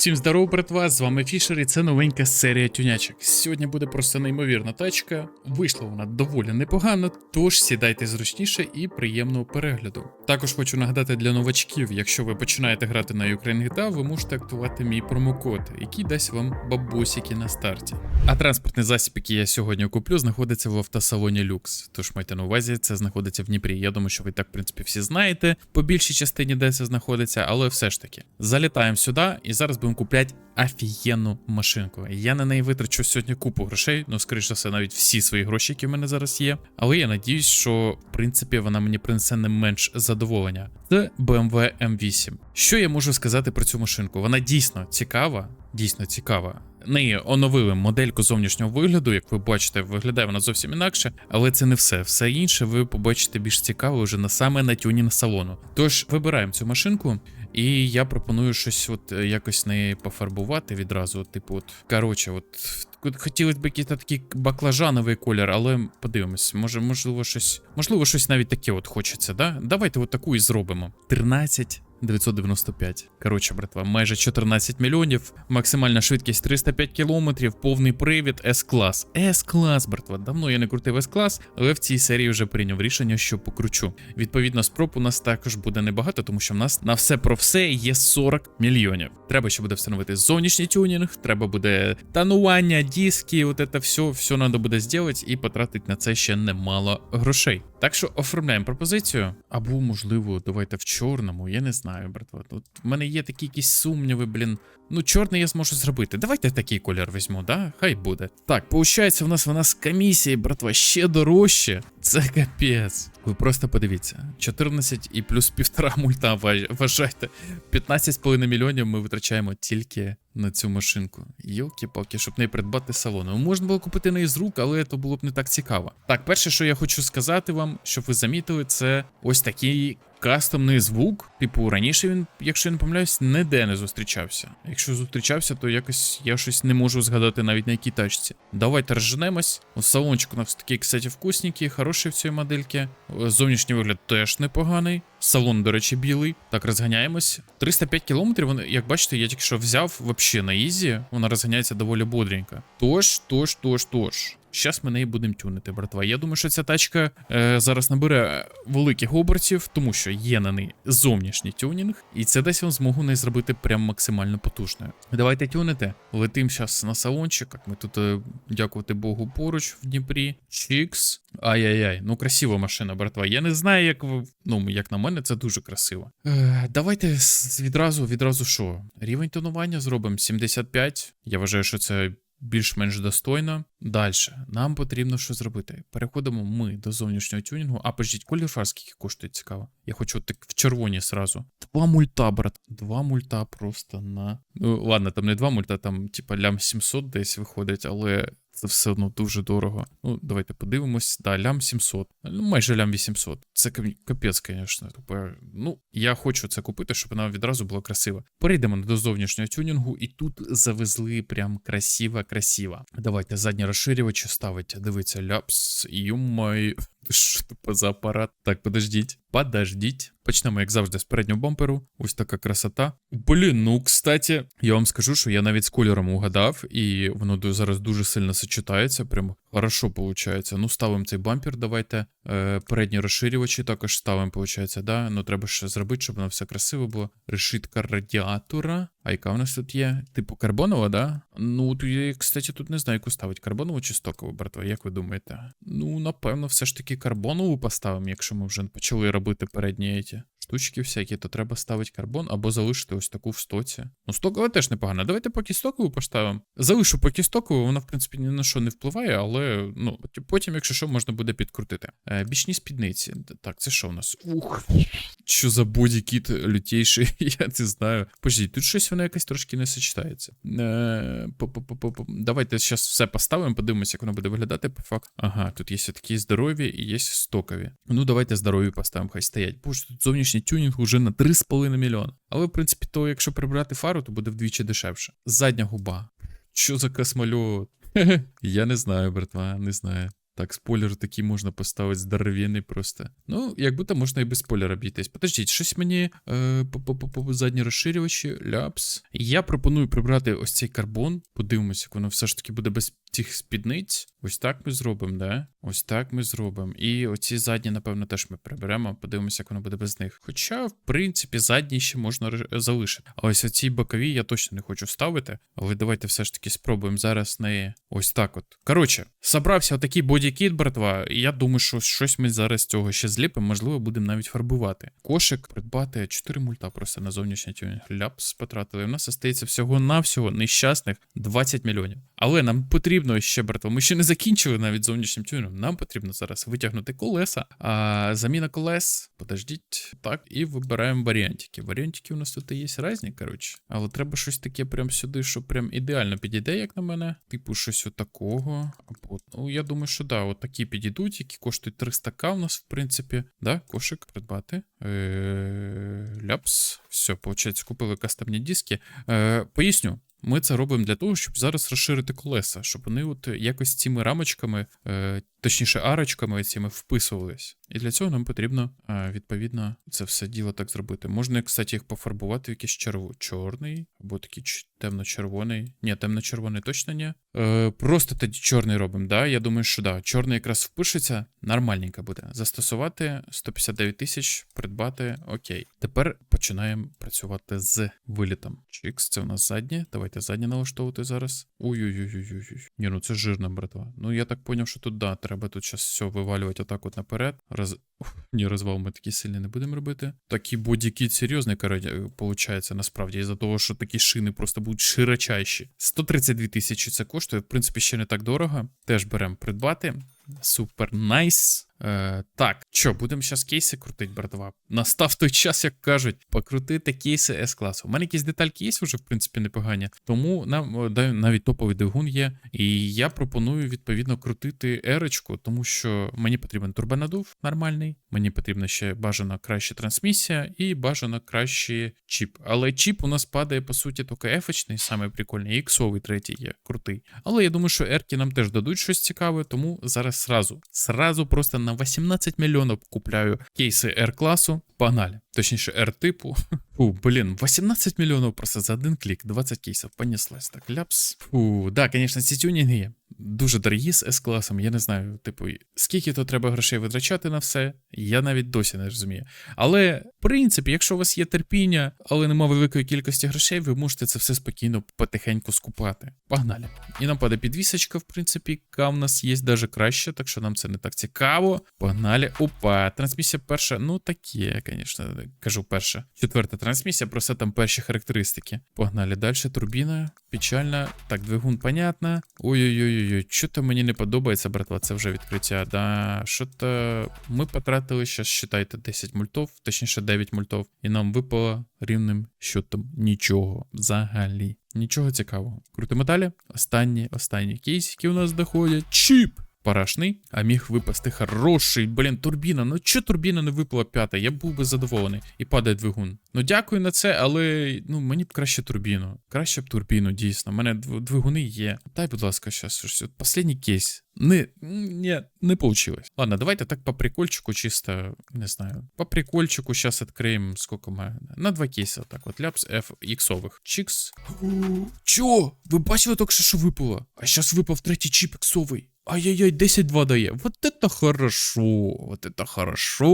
Всім здорово, братва! З вами Фішер і це новенька серія тюнячок. Сьогодні буде просто неймовірна тачка. Вийшла вона доволі непогано, тож сідайте зручніше і приємного перегляду. Також хочу нагадати для новачків, якщо ви починаєте грати на Ukraine GTA, ви можете актувати мій промокод, який дасть вам бабусики на старті. А транспортний засіб, який я сьогодні куплю, знаходиться в автосалоні Люкс. Тож майте на увазі, це знаходиться в Дніпрі. Я думаю, що ви так, в принципі, всі знаєте. По більшій частині, де це знаходиться, але все ж таки. Залітаємо сюди і зараз будемо купляти офігенну машинку. Я на неї витрачу сьогодні купу грошей, ну, скоріш за все, навіть всі свої гроші, які в мене зараз є. Але я надіюсь, що в принципі вона мені принесе не менш задоволення. Це BMW M8. Що я можу сказати про цю машинку? Вона дійсно цікава, дійсно цікава. Неї оновили модельку зовнішнього вигляду, як ви бачите, виглядає вона зовсім інакше, але це не все. Все інше ви побачите більш цікаво вже на саме на тюнінг салону. Тож вибираємо цю машинку, і я пропоную щось от е, якось не пофарбувати відразу. Типу, от коротше, от от хотілося б якийсь такий баклажановий колір, але подивимось, може, можливо, щось, можливо, щось навіть таке от хочеться, да? Давайте от таку і зробимо. 13 995. Коротше, братва, майже 14 мільйонів, максимальна швидкість 305 кілометрів, повний привід, С-клас. С-клас, братва. Давно я не крутив С-клас, але в цій серії вже прийняв рішення, що покручу. Відповідно, спроб у нас також буде небагато, тому що в нас на все про все є 40 мільйонів. Треба ще буде встановити зовнішній тюнінг, треба буде танування, диски, от це все, все треба буде зробити і потратити на це ще немало грошей. Так що оформляємо пропозицію. Або, можливо, давайте в чорному, я не знаю, братва. Тут в мене є такі якісь сумніви, блін. Ну, чорний я зможу зробити. Давайте такий колір візьму, да? Хай буде. Так, получається, в нас вона з комісії, братва, ще дорожче. Це капець. Ви просто подивіться: 14 і плюс півтора мульта вважайте. 15,5 мільйонів ми витрачаємо тільки на цю машинку. Йолки-палки, щоб не придбати салон. Ну, Можна було купити неї з рук, але це було б не так цікаво. Так, перше, що я хочу сказати вам, щоб ви замітили, це ось такий кастомний звук. Типу, раніше він, якщо я не помиляюсь, ніде не зустрічався. Якщо зустрічався, то якось я щось не можу згадати навіть на якій тачці. Давайте розженемось. Салончик у нас такий, кстати, вкусненький, хороший в цій модельці. Зовнішній вигляд теж непоганий. Салон, до речі, білий. Так, розганяємось. 305 кілометрів, як бачите, я тільки що взяв вообще на ізі. Вона розганяється доволі бодренько. Тож, тож, тож, тож. Щас ми неї будемо тюнити, братва. Я думаю, що ця тачка е, зараз набере великих обертів, тому що є на неї зовнішній тюнінг, і це дасть вам змогу не зробити прям максимально потужною. Давайте тюнити. Летим зараз на салончик. Ми тут, е, дякувати Богу, поруч в Дніпрі. Чікс. Ай-яй-яй, ну красива машина, братва. Я не знаю, як ви. Ну, як на мене, це дуже красиво. Е, давайте відразу, відразу що? Рівень тонування зробимо 75. Я вважаю, що це більш-менш достойно. Далі, нам потрібно що зробити. Переходимо ми до зовнішнього тюнінгу. А пождіть, колір фар скільки коштує цікаво. Я хочу так в червоні сразу. Два мульта, брат. Два мульта просто на. Ну, ладно, там не два мульта, там, типа, лям 700 десь виходить, але. Це все одно дуже дорого. Ну, давайте подивимось. Да, лям 700. Ну, майже лям 800. Це капець, звісно. Ну, я хочу це купити, щоб вона відразу була красива. Перейдемо до зовнішнього тюнінгу, і тут завезли прям красиво-красиво. Давайте задні розширювачі ставить. Дивіться, ляпс, юмай. Що це за апарат? Так, подождіть. Подождіть. Почнемо, як завжди, з переднього бамперу. Ось така красота. Блін, ну, кстати, я вам скажу, що я навіть з кольором угадав, і воно зараз дуже сильно сочетається. Прям хорошо виходить. Ну, ставимо цей бампер, давайте. Е, передні розширювачі також ставимо, виходить, да? Ну, треба ще зробити, щоб воно все красиво було. Решітка радіатора. А яка в нас тут є? Типу карбонова, да? Ну, тут я, кстати, тут не знаю, яку ставить. Карбонову чи стокову, братва, як ви думаєте? Ну, напевно, все ж таки карбонову поставимо, якщо ми вже почали робити передні ці штучки всякі, то треба ставити карбон або залишити ось таку в стоці. Ну, стокова теж непогано. Давайте поки стокову поставимо. Залишу поки стокову, вона, в принципі, ні на що не впливає, але ну, потім, якщо що, можна буде підкрутити. Е, бічні спідниці. Так, це що у нас? Ух. Що за бодікіт лютейший, я не знаю. Пождіть, тут щось воно якось трошки не сочетається. Е. Давайте зараз все поставимо, подивимося, як воно буде виглядати по факту. Ага, тут є такі здорові і є стокові. Ну, давайте здорові поставимо, хай стоять. Боже, тут зовнішній тюнінг уже на 3,5 мільйона. Але, в принципі, то якщо прибрати фару, то буде вдвічі дешевше. Задня губа. Що за космольот? Я не знаю, братва, не знаю. Так, спойлер такий можна поставити здоровенний просто. Ну, як будто можна і без спойлера обійтись. Подождіть, щось мені е, задні розширювачі, ляпс. Я пропоную прибрати ось цей карбон. Подивимося, як воно все ж таки буде без цих спідниць. Ось так ми зробимо, да? Ось так ми зробимо. І оці задні, напевно, теж ми приберемо. Подивимося, як воно буде без них. Хоча, в принципі, задні ще можна залишити. А ось оці бокові я точно не хочу ставити. Але давайте все ж таки спробуємо зараз не ось так от. Коротше, собрався отакий бодікіт, братва. І я думаю, що щось ми зараз з цього ще зліпимо, можливо, будемо навіть фарбувати. Кошик придбати 4 мульта просто на зовнішній тюнінг. Ляпс потратили. У нас остається всього-навсього нещасних 20 мільйонів. Але нам потрібно ще, братва, ми ще не закінчили навіть зовнішнім тюнінгом. Нам потрібно зараз витягнути колеса. А заміна колес, подождіть, так, і вибираємо варіантики. Варіантики у нас тут є різні, коротше. Але треба щось таке прям сюди, що прям ідеально підійде, як на мене. Типу, щось отакого. Або, ну, я думаю, що да, от такі підійдуть, які коштують 300к у нас, в принципі. Да, кошик придбати. Е, Ляпс. Все, виходить, купили кастомні диски. Е, поясню. Ми це робимо для того, щоб зараз розширити колеса, щоб вони от якось цими рамочками, е, точніше, арочками цими вписувались. І для цього нам потрібно е, відповідно це все діло так зробити. Можна, кстати, їх пофарбувати в якийсь черв... чорний або такий темно-червоний. Ні, темно-червоний точно ні. Е, просто тоді чорний робимо, да? Я думаю, що да. Чорний якраз впишеться, нормальненько буде. Застосувати 159 тисяч, придбати, окей. Тепер починаємо працювати з вилітом. Чікс, це у нас заднє. Давайте заднє налаштовувати зараз. Ой-ой-ой-ой-ой. Ні, ну це жирно, братва. Ну я так поняв, що тут да, треба тут зараз все вивалювати отак от наперед. Роз... Ні, розвал ми такий сильний не будемо робити. Такий бодікіт серйозний, виходить, насправді, із-за того, що такі шини просто будуть широчайші. 132 тисячі це коштує, в принципі, ще не так дорого. Теж беремо придбати. Супер найс. Е, так, що, будемо зараз кейси крутити, братва. Настав той час, як кажуть, покрутити кейси С-класу. У мене якісь детальки є вже, в принципі, непогані. Тому нам навіть топовий двигун є. І я пропоную відповідно крутити ерочку, тому що мені потрібен турбонадув нормальний, мені потрібна ще бажана краща трансмісія і бажано кращий чіп. Але чіп у нас падає, по суті, тільки F-очний, саме прикольний, і іксовий третій є, крутий. Але я думаю, що ерки нам теж дадуть щось цікаве, тому зараз сразу, сразу просто на 18 миллионов купляю кейсы R-классу, Погнали. Точніше, R-типу. Фу, блін, 18 мільйонів просто за один клік, 20 кейсів, понеслась так, ляпс. Фу, да, звісно, ці тюнінги дуже дорогі з S-класом, я не знаю, типу, скільки то треба грошей витрачати на все, я навіть досі не розумію. Але, в принципі, якщо у вас є терпіння, але нема великої кількості грошей, ви можете це все спокійно потихеньку скупати. Погнали. І нам падає підвісочка, в принципі, яка в нас є даже краще, так що нам це не так цікаво. Погнали. Опа, трансмісія перша, ну таке, звісно, кажу перша. Четверта трансмісія, просто там перші характеристики. Погнали далі. Турбіна, печальна. Так, двигун, понятно. Ой-ой-ой, що то мені не подобається, братва, це вже відкриття. Да, що то ми потратили зараз, считайте, 10 мультов, точніше 9 мультов, і нам випало рівним счетом нічого взагалі. Нічого цікавого. Крутимо далі. Останні, останні кейсики у нас доходять. Чіп! Парашний, а міг випасти хороший, блін, турбіна. Ну чо турбіна не випала п'ята? Я був би задоволений. І падає двигун. Ну дякую на це, але ну мені б краще турбіну. Краще б турбіну, дійсно. У мене двигуни є. Дай, будь ласка, щас Последній кейс. Не, не, не получилось. Ладно, давайте так по прикольчику, чисто, не знаю. По прикольчику сейчас откроем, сколько мы. На два кейса, так вот, ляпс F іксових. Чікс. Чо? Ви бачили тільки що випало? А зараз випав третій чіп іксовий. Ай-яй-яй, 10-2 дає. Вот это хорошо. Вот это хорошо.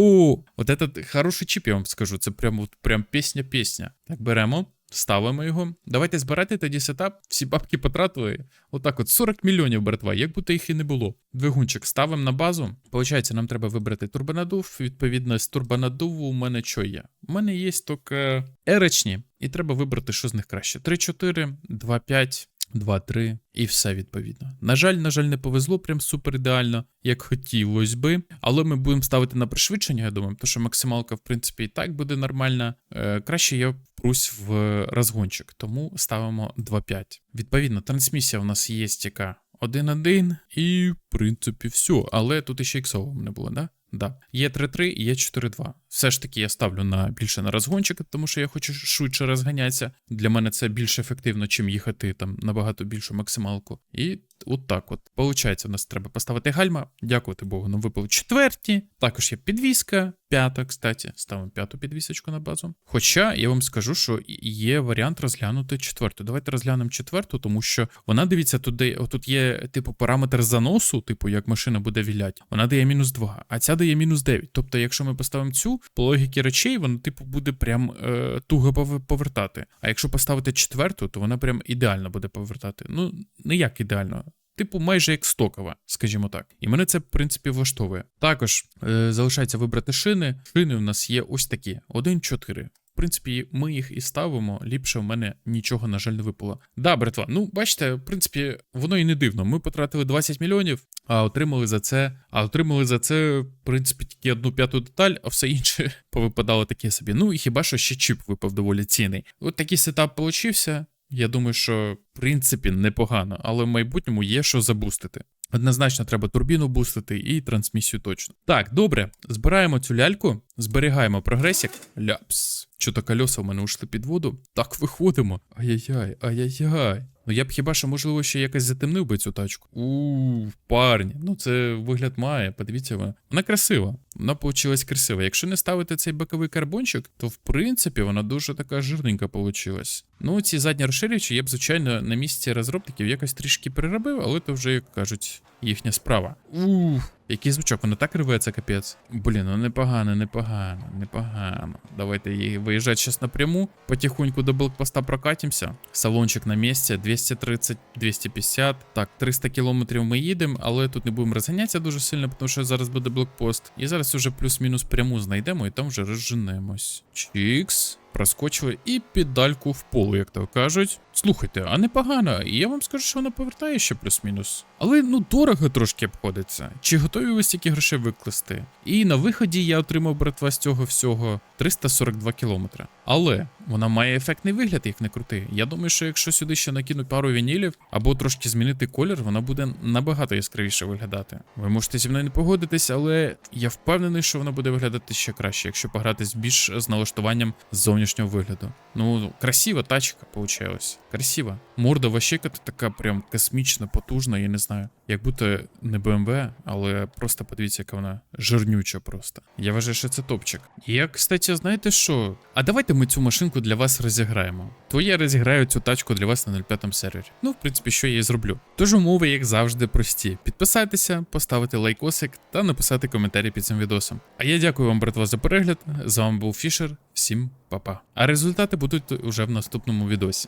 Вот этот хороший чіп, я вам скажу. Це прям, от, прям пісня-пісня. Так, беремо. Ставимо його. Давайте збирати тоді сетап. Всі бабки потратили. Отак от 40 мільйонів, братва, як будто їх і не було. Двигунчик ставимо на базу. Получається, нам треба вибрати турбонадув. Відповідно, з турбонадуву у мене що є? У мене є тільки ерочні, і треба вибрати, що з них краще. 3-4, 2-5. 2-3 і все відповідно. На жаль, на жаль, не повезло прям супер ідеально, як хотілося би. Але ми будемо ставити на пришвидшення, я думаю, тому що максималка, в принципі, і так буде нормальна. Е, краще я впрусь в розгончик, тому ставимо 2-5. Відповідно, трансмісія у нас є яка 1-1, і в принципі все. Але тут ще іксового не було, да? Да. Є 3-3 і є 4-2. Все ж таки я ставлю на більше на розгончик, тому що я хочу швидше розганятися. Для мене це більш ефективно, чим їхати там набагато більшу максималку. І от так от. Получається, у нас треба поставити гальма. Дякувати Богу, нам випали четверті. Також є підвіска, п'ята, кстати. Ставимо п'яту підвісочку на базу. Хоча я вам скажу, що є варіант розглянути четверту. Давайте розглянемо четверту, тому що вона дивіться, тут, де, тут є типу параметр заносу, типу як машина буде вілять. Вона дає мінус 2, а ця дає мінус 9. Тобто, якщо ми поставимо цю, по логіки речей, вона типу буде прям е, туго повертати. А якщо поставити четверту, то вона прям ідеально буде повертати. Ну, не як ідеально. Типу, майже як стокова, скажімо так. І мене це, в принципі, влаштовує. Також е, залишається вибрати шини. Шини у нас є ось такі: 1-4. В принципі, ми їх і ставимо. Ліпше в мене нічого, на жаль, не випало. Да, братва, ну бачите, в принципі, воно і не дивно. Ми потратили 20 мільйонів, а отримали за це. А отримали за це, в принципі, тільки одну п'яту деталь, а все інше повипадало таке собі. Ну і хіба що ще чіп випав доволі цінний. От такий сетап получився. Я думаю, що в принципі непогано, але в майбутньому є що забустити. Однозначно треба турбіну бустити і трансмісію точно. Так, добре, збираємо цю ляльку, зберігаємо прогресік. Ляпс. Що-то кольоса в мене ушли під воду. Так, виходимо. Ай-яй-яй, ай-яй-яй. Ну я б хіба що, можливо, ще якось затемнив би цю тачку. У парні. Ну це вигляд має. Подивіться вона. Вона красива. Вона получилась красива. Якщо не ставити цей боковий карбончик, то в принципі вона дуже така жирненька получилась. Ну, ці задні розширювачі я б, звичайно, на місці розробників якось трішки переробив, але то вже, як кажуть, їхня справа. Ух, який звучок, воно так рветься, капець. Блін, ну непогано, непогано, непогано. Давайте її виїжджати зараз напряму. Потихоньку до блокпоста прокатимося. Салончик на місці, 230, 250. Так, 300 кілометрів ми їдемо, але тут не будемо розганятися дуже сильно, тому що зараз буде блокпост. І зараз уже плюс-мінус пряму знайдемо і там вже розженемось. Чікс. Проскочили і піддальку в полу, як то кажуть. Слухайте, а непогано, і я вам скажу, що воно повертає ще плюс-мінус. Але ну дорого трошки обходиться. Чи готові ви стільки грошей викласти? І на виході я отримав братва з цього всього 342 кілометри. Але вона має ефектний вигляд, як не крути. Я думаю, що якщо сюди ще накинуть пару вінілів або трошки змінити колір, вона буде набагато яскравіше виглядати. Ви можете зі мною не погодитись, але я впевнений, що вона буде виглядати ще краще, якщо погратись більш з налаштуванням зовнішнього вигляду. Ну, красива тачка получилась. Красива. Морда ващеката така прям космічна, потужна, я не знаю. Як будто не BMW, але просто подивіться, яка вона жирнюча просто. Я вважаю, що це топчик. Я, кстати, знаєте що? А давайте ми цю машинку для вас розіграємо. То я розіграю цю тачку для вас на 05 сервері. Ну, в принципі, що я і зроблю. Тож умови, як завжди, прості. Підписайтеся, поставити лайкосик та написати коментарі під цим відосом. А я дякую вам, братва, за перегляд. З вами був Фішер. Всім па-па. А результати будуть уже в наступному відосі.